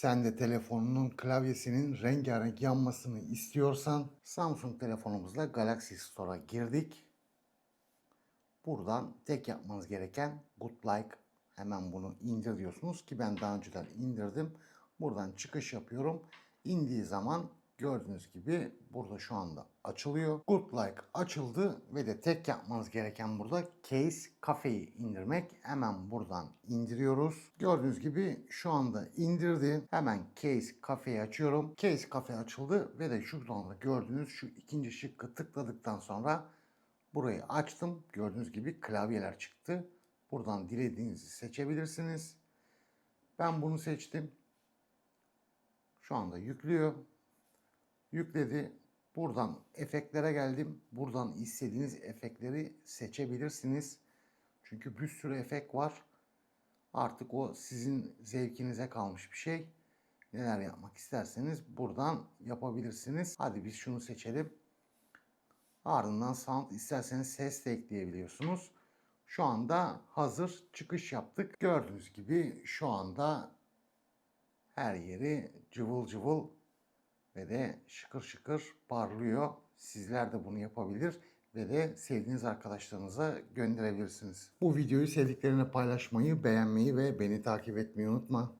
Sen de telefonunun klavyesinin rengarenk yanmasını istiyorsan Samsung telefonumuzla Galaxy Store'a girdik. Buradan tek yapmanız gereken Good Like hemen bunu indir diyorsunuz ki ben daha önceden indirdim. Buradan çıkış yapıyorum. İndiği zaman gördüğünüz gibi burada şu anda açılıyor. Good Like açıldı ve de tek yapmanız gereken burada Case Cafe'yi indirmek. Hemen buradan indiriyoruz. Gördüğünüz gibi şu anda indirdi. Hemen Case Cafe'yi açıyorum. Case Cafe açıldı ve de şuradan da gördüğünüz şu ikinci şıkkı tıkladıktan sonra Burayı açtım. Gördüğünüz gibi klavyeler çıktı. Buradan dilediğinizi seçebilirsiniz. Ben bunu seçtim. Şu anda yüklüyor. Yükledi. Buradan efektlere geldim. Buradan istediğiniz efektleri seçebilirsiniz. Çünkü bir sürü efekt var. Artık o sizin zevkinize kalmış bir şey. Neler yapmak isterseniz buradan yapabilirsiniz. Hadi biz şunu seçelim. Ardından sound isterseniz ses de ekleyebiliyorsunuz. Şu anda hazır çıkış yaptık. Gördüğünüz gibi şu anda her yeri cıvıl cıvıl ve de şıkır şıkır parlıyor. Sizler de bunu yapabilir ve de sevdiğiniz arkadaşlarınıza gönderebilirsiniz. Bu videoyu sevdiklerine paylaşmayı, beğenmeyi ve beni takip etmeyi unutma.